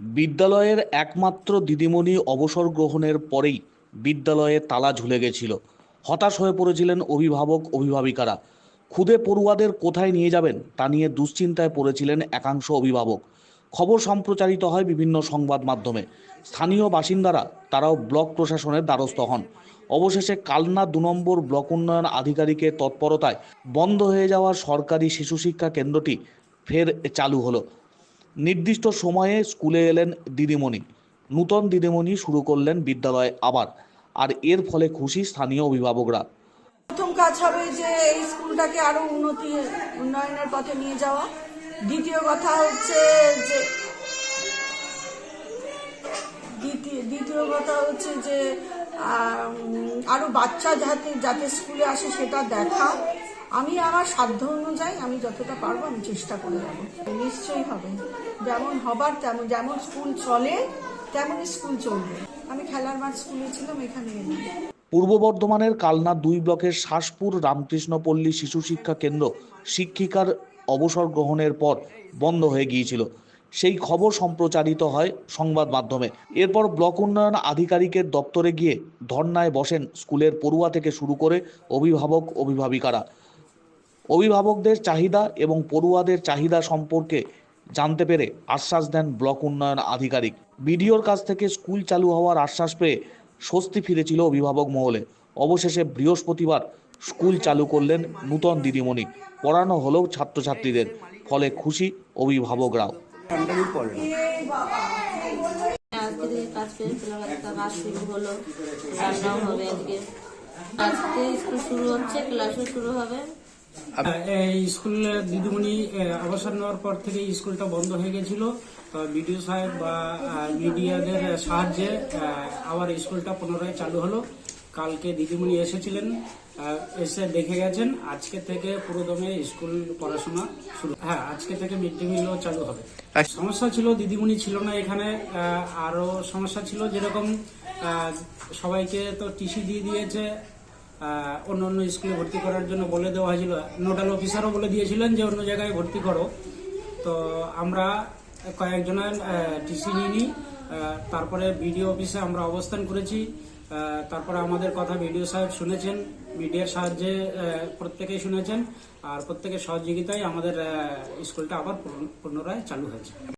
বিদ্যালয়ের একমাত্র দিদিমণি অবসর গ্রহণের পরেই বিদ্যালয়ে তালা ঝুলে গেছিল। হতাশ হয়ে পড়েছিলেন অভিভাবক, অভিভাবিকারা। খুদে পড়ুয়াদের কোথায় নিয়ে যাবেন তা নিয়ে দুশ্চিন্তায় পড়েছিলেন একাংশ অভিভাবক। খবর সম্প্রচারিত হয় বিভিন্ন সংবাদ মাধ্যমে। স্থানীয় বাসিন্দারা তারাও ব্লক প্রশাসনের দ্বারস্থ হন। অবশেষে কালনা দু নম্বর ব্লক উন্নয়ন আধিকারিকের তৎপরতায় বন্ধ হয়ে যাওয়া সরকারি শিশু শিক্ষা কেন্দ্রটি ফের চালু হলো। নির্দিষ্ট সময়ে স্কুলে এলেন দিদিমণি। নূতন দিদিমণি শুরু করলেন বিদ্যালয় আবার, আর এর ফলে খুশি স্থানীয় অভিভাবকরা। প্রথম কাজ হবে যে এই স্কুলটাকে আরও উন্নতি, উন্নয়নের পথে নিয়ে যাওয়া। দ্বিতীয় কথা হচ্ছে যে দ্বিতীয় কথা হচ্ছে যে আরও বাচ্চা যাতে যাতে স্কুলে আসে সেটা দেখা। আমি আমার সাধ্য অনুযায়ী আমি যতটা পারব আমি চেষ্টা করে যাব নিশ্চয়ই হবে। যেমন হবার তেমন, যেমন স্কুল চলে, তেমনই স্কুল চলবে। আমি খেলার মাঠ স্কুলে ছিলাম, এখানে পূর্ব বর্ধমানের কালনা দুই ব্লকের শাসপুর রামকৃষ্ণপল্লী শিশু শিক্ষা কেন্দ্র শিক্ষিকার অবসর গ্রহণের পর বন্ধ হয়ে গিয়েছিল। সেই খবর সম্প্রচারিত হয় সংবাদ মাধ্যমে। এরপর ব্লক উন্নয়ন আধিকারিকের দপ্তরে গিয়ে ধর্নায় বসেন স্কুলের পড়ুয়া থেকে শুরু করে অভিভাবক, অভিভাবিকারা। অভিভাবকদের চাহিদা এবং পড়ুয়াদের চাহিদা সম্পর্কে জানতে পেরে আশ্বাস দেন ব্লক উন্নয়ন আধিকারিক। বিডিওর কাছ থেকে স্কুল চালু হওয়ার আশ্বাস পেয়ে স্বস্তি ফিরেছিল অভিভাবক মহলে। অবশেষে বৃহস্পতিবার স্কুল চালু করলেন নূতন দিদিমণি। পড়ানো হলেও ছাত্রছাত্রীদের, ফলে খুশি অভিভাবকরাও। আজকে আজকে স্কুল শুরু হচ্ছে, ক্লাসও শুরু হবে। স্কুলে দিদিমণি অবসর নেওয়ার পর থেকে স্কুলটা বন্ধ হয়ে গেছিল। বিডিও সাহেব বা মিডিয়াদের সাহায্যে আবার স্কুলটা পুনরায় চালু হলো। কালকে দিদিমণি এসেছিলেন এসে দেখে গেছেন আজকে থেকে পুরোদমে স্কুল পড়াশোনা শুরু। হ্যাঁ আজকে থেকে মিড ডে মিলও চালু হবে। সমস্যা ছিল দিদিমণি ছিল না এখানে আহ, আরও সমস্যা ছিল যেরকম সবাইকে তো টিসি দিয়ে দিয়েছে অন্য অন্য স্কুলে ভর্তি করার জন্য বলে দেওয়া হয়েছিল। নোডাল অফিসারও বলে দিয়েছিলেন যে অন্য জায়গায় ভর্তি করো। তো আমরা কয়েকজনের টিসি নিয়ে নিই। তারপরে বিডিও অফিসে আমরা অবস্থান করেছি। তারপরে আমাদের কথা বিডিও সাহেব শুনেছেন। মিডিয়ার সাহায্যে প্রত্যেকেই শুনেছেন। আর প্রত্যেকের সহযোগিতায় আমাদের স্কুলটা আবার পুনরায় চালু হয়েছে।